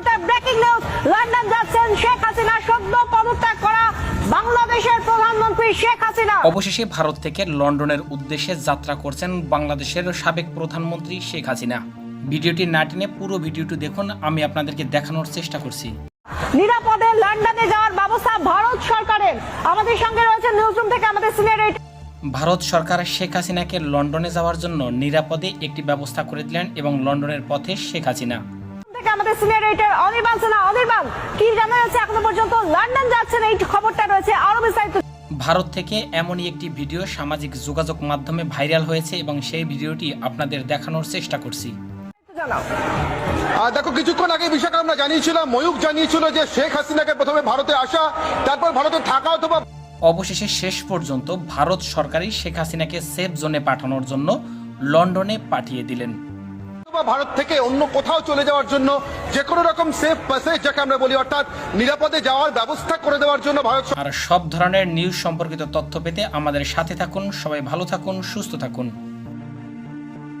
Breaking news London যাচ্ছেন শেখ হাসিনা সদ্য পদত্যাগ করা বাংলাদেশের প্রধানমন্ত্রী শেখ হাসিনা। অবশেষে ভারত থেকে লন্ডনের উদ্দেশ্যে যাত্রা করছেন বাংলাদেশের সাবেক প্রধানমন্ত্রী শেখ হাসিনা। ভিডিওটি না টেনে পুরো ভিডিওটি দেখুন আমি আপনাদেরকে দেখানোর চেষ্টা করছি। নিরাপদে লন্ডনে যাওয়ার ব্যবস্থা ভারত সরকারের। আমাদের সঙ্গে রয়েছে নিউজরুম থেকে আমাদের সিনিয়র ভারত সরকার শেখ হাসিনাকে লন্ডনে যাওয়ার জন্য নিরাপদে একটি ব্যবস্থা করে দিলেন এবং লন্ডনের পথে শেখ হাসিনা। থেকে আমাদের সিনিয়র এডিটর অনির্বাণ সিনহা অনির্বাণ কি জানা যাচ্ছে? এখনও পর্যন্ত লন্ডন যাচ্ছেন এই খবরটা রয়েছে আরও বিস্তারিত। ভারত থেকে এমনই একটি ভিডিও সামাজিক যোগাযোগ মাধ্যমে ভাইরাল হয়েছে এবং সেই ভিডিওটি আপনাদের দেখানোর চেষ্টা করছি। আর দেখো কিছুক্ষণ আগে বিষয়টা আমরা জানিয়েছিলাম ময়ূক জানিয়েছিল যে শেখ হাসিনাকে প্রথমে ভারতে আসা তারপর ভারতে থাকা অথবা অবশেষে শেষ পর্যন্ত ভারত সরকারই শেখ হাসিনাকে সেফ জোনে পাঠানোর জন্য লন্ডনে পাঠিয়ে দিলেন। অথবা ভারত থেকে অন্য কোথাও চলে যাওয়ার জন্য যে কোনো রকম সেফ প্যাসেজ যাকে আমরা বলি, অর্থাৎ নিরাপদে যাওয়ার ব্যবস্থা করে দেওয়ার জন্য ভারত আর সব ধরনের নিউজ সম্পর্কিত তথ্য পেতে আমাদের সাথে থাকুন। সবাই ভালো থাকুন, সুস্থ থাকুন।